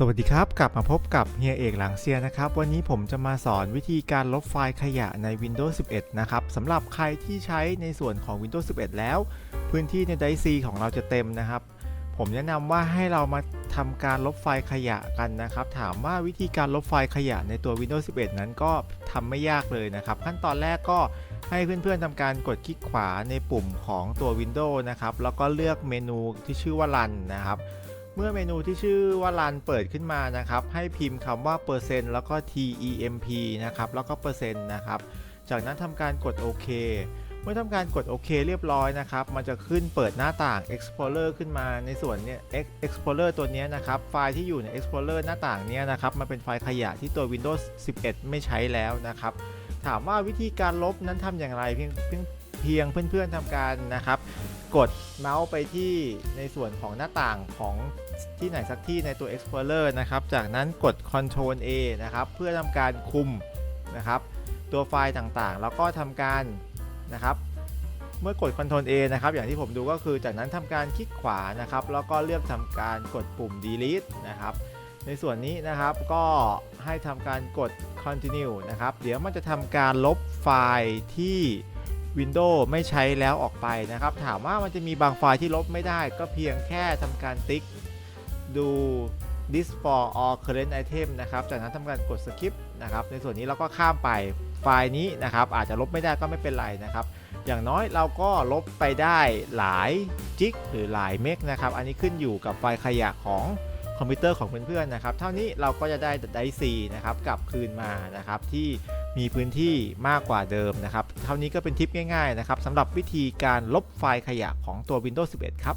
สวัสดีครับ กลับมาพบกับเฮียเอกหลังเซียนะครับ วันนี้ผมจะมาสอนวิธีการลบไฟล์ขยะใน Windows 11 นะครับสำหรับใครที่ใช้ในส่วนของ Windows 11 แล้ว พื้นที่ในไดซีของเราจะเต็มนะครับ ผมแนะนำว่าให้เรามาทำการลบไฟล์ขยะกันนะครับ ถามว่าวิธีการลบไฟล์ขยะในตัว Windows 11 นั้นก็ทำไม่ยากเลยนะครับ ขั้นตอนแรกก็ให้เพื่อนๆทำการกดคลิกขวาในปุ่มของตัว Windows นะครับแล้วก็เลือกเมนูที่ชื่อว่า Run นะครับ เมื่อเมนูที่ชื่อว่า Run เปิดขึ้นมานะครับ ให้พิมพ์คำว่าเปอร์เซ็นต์แล้วก็ temp นะครับแล้วก็เปอร์เซ็นต์นะครับจากนั้นทำการกดโอเคเมื่อทำการกดโอเคเรียบร้อยนะครับ มันจะขึ้นเปิดหน้าต่าง Explorer ขึ้นมาในส่วนเนี้ย Explorer ตัวนี้นะครับ ไฟล์ที่อยู่ใน Explorer หน้าต่างเนี้ยนะครับ มันเป็นไฟล์ขยะที่ตัว Windows 11 ไม่ใช้แล้วนะครับ ถามว่าวิธีการลบนั้นทำอย่างไรเพียงเพียงเพียงเพื่อนๆทำการนะครับ กดเมาส์ไปที่ในส่วนของหน้าต่างของที่ไหนสักที่ในตัว Explorer นะครับ จากนั้นกด Ctrl A นะครับ เพื่อทำการคุมนะครับ ตัวไฟล์ต่างๆ แล้วก็ทำการนะครับ เมื่อกด Ctrl A นะครับ อย่างที่ผมดูก็คือจากนั้นทำการคลิกขวานะครับ แล้วก็เลือกทำการกดปุ่ม delete นะครับ ในส่วนนี้นะครับก็ให้ทำการกด continue นะครับ เดี๋ยวมันจะทำการลบไฟล์ที่ Windows ไม่ใช้แล้วออกไปนะครับ ถามว่ามันจะมีบางไฟล์ที่ลบไม่ได้ ก็เพียงแค่ทำการติ๊กดู this for all current item นะครับ จากนั้นทำการกด skip นะครับ ในส่วนนี้เราก็ข้ามไปไฟล์นี้นะครับ อาจจะลบไม่ได้ก็ไม่เป็นไรนะครับ อย่างน้อยเราก็ลบไปได้หลายจิกหรือหลายเมกนะครับ อันนี้ขึ้นอยู่กับไฟล์ขยะของคอมพิวเตอร์ของเพื่อนๆนะครับ เท่านี้เราก็จะได้ไดซีนะครับกลับคืนมานะครับที่ มีพื้นที่มากกว่าเดิมนะครับ เท่านี้ก็เป็นทิปง่ายๆนะครับสำหรับวิธีการลบไฟล์ขยะของตัว Windows 11 ครับ